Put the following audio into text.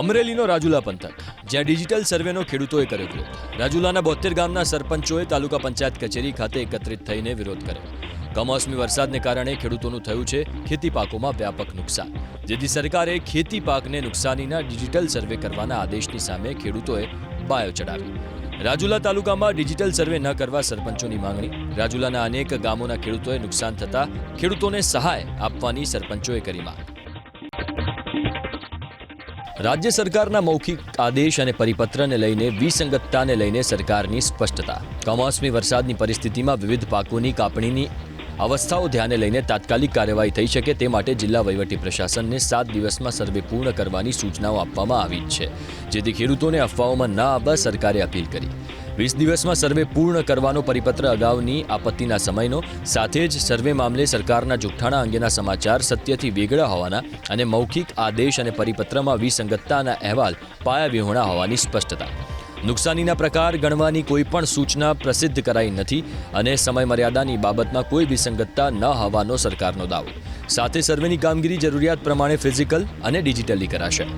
અમરેલીનો રાજુલા પંથક, જ્યાં ડિજિટલ સર્વેનો ખેડૂતોએ કર્યો વિરોધ. રાજુલાના બોતેર ગામના સરપંચોએ તાલુકા પંચાયત કચેરી ખાતે એકત્રિત થઈને વિરોધ કર્યો. કમોસમી વરસાદને કારણે ખેડૂતોનું થયું છે ખેતી પાકોમાં વ્યાપક નુકસાન. જેથી સરકારે ખેતી પાકને નુકસાનીના ડિજિટલ સર્વે કરવાના આદેશની સામે ખેડૂતોએ બાયો ચડાવી રાજુલા તાલુકામાં ડિજિટલ સર્વે ન કરવા સરપંચોની માંગણી. રાજુલાના અનેક ગામોના ખેડૂતોએ નુકસાન થતા ખેડૂતોને સહાય આપવાની સરપંચોએ કરી માંગ. રાજ્ય સરકારના મૌખિક આદેશ અને પરિપત્રને લઈને વિસંગતતાને લઈને સરકારની સ્પષ્ટતા. કમોસમી વરસાદની પરિસ્થિતિમાં વિવિધ પાકોની કાપણીની અવસ્થાઓ ધ્યાને લઈને તાત્કાલિક કાર્યવાહી થઈ શકે તે માટે જિલ્લા વહીવટી પ્રશાસનને સાત દિવસમાં સર્વે પૂર્ણ કરવાની સૂચનાઓ આપવામાં આવી છે. જેથી ખેડૂતોને અફવાઓમાં ન આવવા સરકારે અપીલ કરી. વીસ દિવસમાં સર્વે પૂર્ણ કરવાનો પરિપત્ર અગાઉની આપત્તિના સમયનો, સાથે જ સર્વે મામલે સરકારના જુઠ્ઠાણા અંગેના સમાચાર સત્યથી વેગળા હોવાના અને મૌખિક આદેશ અને પરિપત્રમાં વિસંગતતાના અહેવાલ પાયાવિહોણા હોવાની સ્પષ્ટતા. નુકસાનીના પ્રકાર ગણવાની કોઈ પણ સૂચના પ્રસિદ્ધ કરાઈ નથી અને સમયમર્યાદાની બાબતમાં કોઈ વિસંગતતા ન હોવાનો સરકારનો દાવો. સાથે સર્વેની કામગીરી જરૂરિયાત પ્રમાણે ફિઝિકલ અને ડિજિટલી કરાશે.